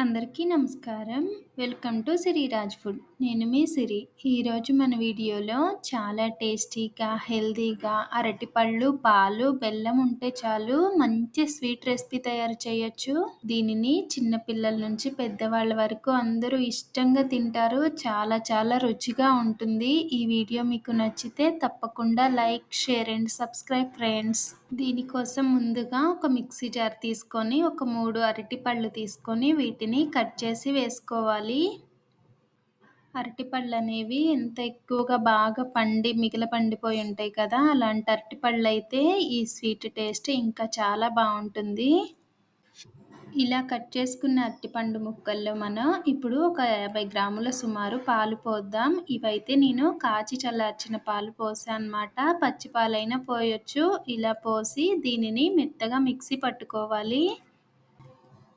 అందరికీ నమస్కారం. Welcome to Siri Raj food. నేను మీ సిరి. ఈరోజు మన వీడియోలో చాలా టేస్టీగా హెల్తీగా అరటిపళ్ళు పాలు బెల్లం ఉంటే చాలు మంచి స్వీట్ రెసిపీ తయారు చేయొచ్చు. దీనిని చిన్నపిల్లల నుంచి పెద్దవాళ్ళ వరకు అందరూ ఇష్టంగా తింటారు. చాలా చాలా రుచిగా ఉంటుంది. ఈ వీడియో మీకు నచ్చితే తప్పకుండా like share and subscribe friends. దీనికోసం ముందుగా ఒక మిక్సీ జార్ తీసుకొని ఒక మూడు అరటిపళ్ళు తీసుకొని వీటిని కట్ చేసి వేసుకోవాలి. అరటిపళ్ళు అనేవి ఎంత ఎక్కువగా బాగా పండి మిగిల పండిపోయి ఉంటాయి కదా అలాంటి అరటిపళ్ళు అయితే ఈ స్వీట్ టేస్ట్ ఇంకా చాలా బాగుంటుంది. ఇలా కట్ చేసుకున్న అరటిపండు ముక్కల్లో మనం ఇప్పుడు ఒక యాభై గ్రాముల సుమారు పాలు పోద్దాం. ఇవైతే నేను కాచి చల్లార్చిన పాలు పోసాను అనమాట పచ్చి పాలైనా పోయొచ్చు. ఇలా పోసి దీనిని మెత్తగా మిక్సీ పట్టుకోవాలి.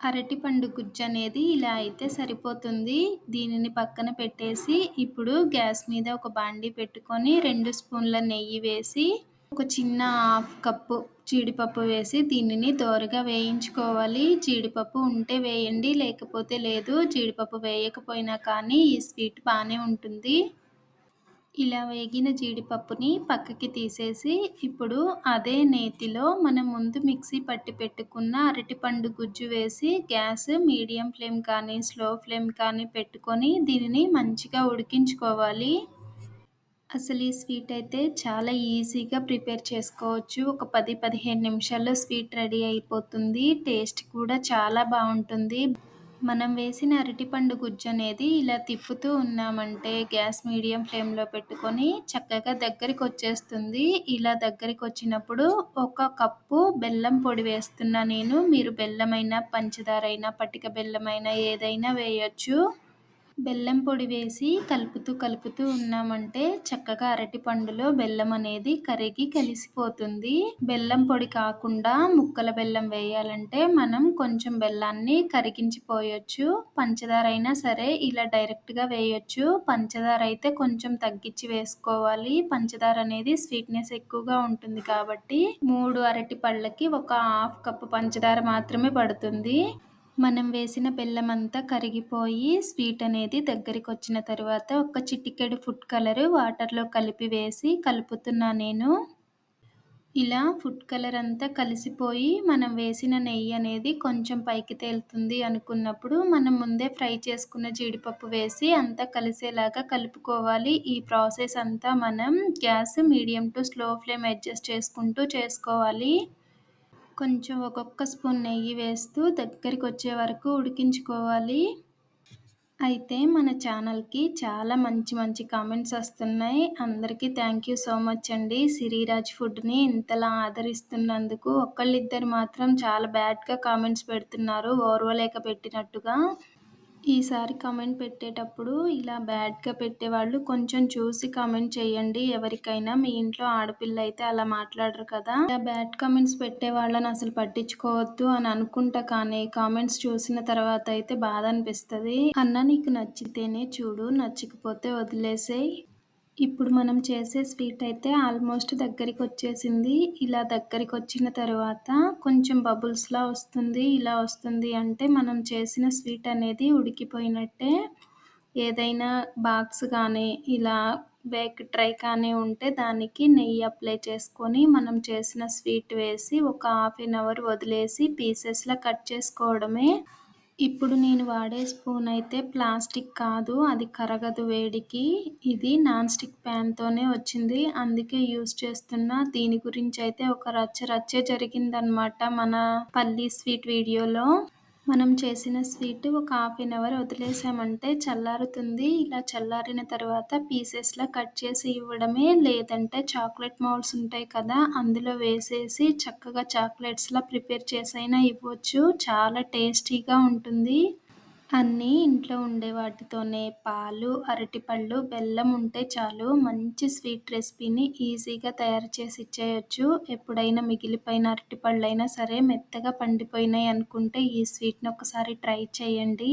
అరటిపండు గుజ్జు అనేది ఇలా అయితే సరిపోతుంది. దీనిని పక్కన పెట్టేసి ఇప్పుడు గ్యాస్ మీద ఒక బాండి పెట్టుకొని రెండు స్పూన్ల నెయ్యి వేసి ఒక చిన్న హాఫ్ కప్పు జీడిపప్పు వేసి దీనిని దోరగా వేయించుకోవాలి. జీడిపప్పు ఉంటే వేయండి లేకపోతే లేదు. జీడిపప్పు వేయకపోయినా కానీ ఈ స్వీట్ బాగానే ఉంటుంది. ఇలా వేగిన జీడిపప్పుని పక్కకి తీసేసి ఇప్పుడు అదే నేతిలో మనం ముందు మిక్సీ పట్టి పెట్టుకున్న అరటిపండు గుజ్జు వేసి గ్యాస్ మీడియం ఫ్లేమ్ కానీ స్లో ఫ్లేమ్ కానీ పెట్టుకొని దీనిని మంచిగా ఉడికించుకోవాలి. అసలు ఈ స్వీట్ అయితే చాలా ఈజీగా ప్రిపేర్ చేసుకోవచ్చు. ఒక పది పదిహేను నిమిషాల్లో స్వీట్ రెడీ అయిపోతుంది. టేస్ట్ కూడా చాలా బాగుంటుంది. మనం వేసిన అరటిపండు గుజ్జు అనేది ఇలా తిప్పుతూ ఉన్నామంటే గ్యాస్ మీడియం ఫ్లేమ్లో పెట్టుకొని చక్కగా దగ్గరికి వచ్చేస్తుంది ఇలా దగ్గరికి వచ్చినప్పుడు ఒక కప్పు బెల్లం పొడి వేస్తున్నా నేను. మీరు బెల్లమైనా పంచదారైనా పటిక బెల్లమైనా ఏదైనా వేయొచ్చు. బెల్లం పొడి వేసి కలుపుతూ కలుపుతూ ఉన్నామంటే చక్కగా అరటి పండులో బెల్లం అనేది కరిగి కలిసిపోతుంది. బెల్లం పొడి కాకుండా ముక్కల బెల్లం వేయాలంటే మనం కొంచెం బెల్లాన్ని కరిగించిపోయొచ్చు. పంచదార అయినా సరే ఇలా డైరెక్ట్గా వేయొచ్చు. పంచదార అయితే కొంచెం తగ్గించి వేసుకోవాలి. పంచదార అనేది స్వీట్నెస్ ఎక్కువగా ఉంటుంది కాబట్టి మూడు అరటి పళ్ళకి ఒక హాఫ్ కప్పు పంచదార మాత్రమే పడుతుంది. మనం వేసిన బెల్లం అంతా కరిగిపోయి స్వీట్ అనేది దగ్గరికి వచ్చిన తర్వాత ఒక చిటికెడు ఫుడ్ కలర్ వాటర్లో కలిపి వేసి కలుపుతున్నా నేను. ఇలా ఫుడ్ కలర్ అంతా కలిసిపోయి మనం వేసిన నెయ్యి అనేది కొంచెం పైకి తేలుతుంది అనుకున్నప్పుడు మనం ముందే ఫ్రై చేసుకున్న జీడిపప్పు వేసి అంతా కలిసేలాగా కలుపుకోవాలి. ఈ ప్రాసెస్ అంతా మనం gas medium to slow flame adjust చేసుకుంటూ చేసుకోవాలి. కొంచెం ఒక్కొక్క స్పూన్ నెయ్యి వేస్తూ దగ్గరికి వచ్చే వరకు ఉడికించుకోవాలి. అయితే మన ఛానల్కి చాలా మంచి మంచి కామెంట్స్ వస్తున్నాయి. అందరికీ థ్యాంక్ యూ సో మచ్ అండి. సిరిరాజ్ ఫుడ్ని ఇంతలా ఆదరిస్తున్నందుకు ఒకళ్ళిద్దరు మాత్రం చాలా బ్యాడ్గా కామెంట్స్ పెడుతున్నారు. ఓర్వలేక పెట్టినట్టుగా. ఈసారి కామెంట్ పెట్టేటప్పుడు ఇలా బ్యాడ్గా పెట్టేవాళ్ళు కొంచెం చూసి కామెంట్ చేయండి. ఎవరికైనా మీ ఇంట్లో ఆడపిల్ల అయితే అలా మాట్లాడరు కదా. ఇలా బ్యాడ్ కామెంట్స్ పెట్టే వాళ్ళని అసలు పట్టించుకోవద్దు అని అనుకుంటా కానీ కామెంట్స్ చూసిన తర్వాత అయితే బాధ అనిపిస్తుంది. అన్న నీకు నచ్చితేనే చూడు నచ్చకపోతే వదిలేసేయి. ఇప్పుడు మనం చేసే స్వీట్ అయితే ఆల్మోస్ట్ దగ్గరికి వచ్చేసింది ఇలా దగ్గరికి వచ్చిన తర్వాత కొంచెం బబుల్స్లా వస్తుంది ఇలా వస్తుంది అంటే మనం చేసిన స్వీట్ అనేది ఉడికిపోయినట్టే. ఏదైనా బాక్స్ కానీ ఇలా బేక్ ట్రై కానీ ఉంటే దానికి నెయ్యి అప్లై చేసుకొని మనం చేసిన స్వీట్ వేసి ఒక హాఫ్ ఎన్ అవర్ వదిలేసి పీసెస్లా కట్ చేసుకోవడమే ఇప్పుడు నేను వాడే స్పూన్ అయితే ప్లాస్టిక్ కాదు అది కరగదు వేడికి. ఇది నాన్ స్టిక్ ప్యాన్తోనే వచ్చింది. అందుకే యూస్ చేస్తున్నా. దీని గురించి అయితే ఒక రచ్చ రచ్చే జరిగిందనమాట మన పల్లీ స్వీట్ వీడియోలో. మనం చేసిన స్వీట్ ఒక హాఫ్ ఎన్ అవర్ వదిలేసామంటే చల్లారుతుంది. ఇలా చల్లారిన తర్వాత పీసెస్లా కట్ చేసి ఇవ్వడమే లేదంటే చాక్లెట్ మౌల్స్ ఉంటాయి కదా అందులో వేసేసి చక్కగా చాక్లెట్స్లా ప్రిపేర్ చేసైనా ఇవ్వచ్చు. చాలా టేస్టీగా ఉంటుంది. అన్నీ ఇంట్లో ఉండే వాటితోనే. పాలు అరటిపళ్ళు బెల్లం ఉంటే చాలు. మంచి స్వీట్ రెసిపీని ఈజీగా తయారు చేసి ఇచ్చేయచ్చు. ఎప్పుడైనా మిగిలిపోయిన అరటిపళ్ళైనా సరే మెత్తగా పండిపోయినాయి అనుకుంటే ఈ స్వీట్ని ఒకసారి ట్రై చేయండి.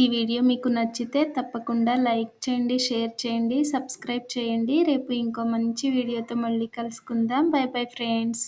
ఈ వీడియో మీకు నచ్చితే తప్పకుండా లైక్ చేయండి షేర్ చేయండి సబ్స్క్రైబ్ చేయండి. రేపు ఇంకో మంచి వీడియోతో మళ్ళీ కలుసుకుందాం. Bye bye friends.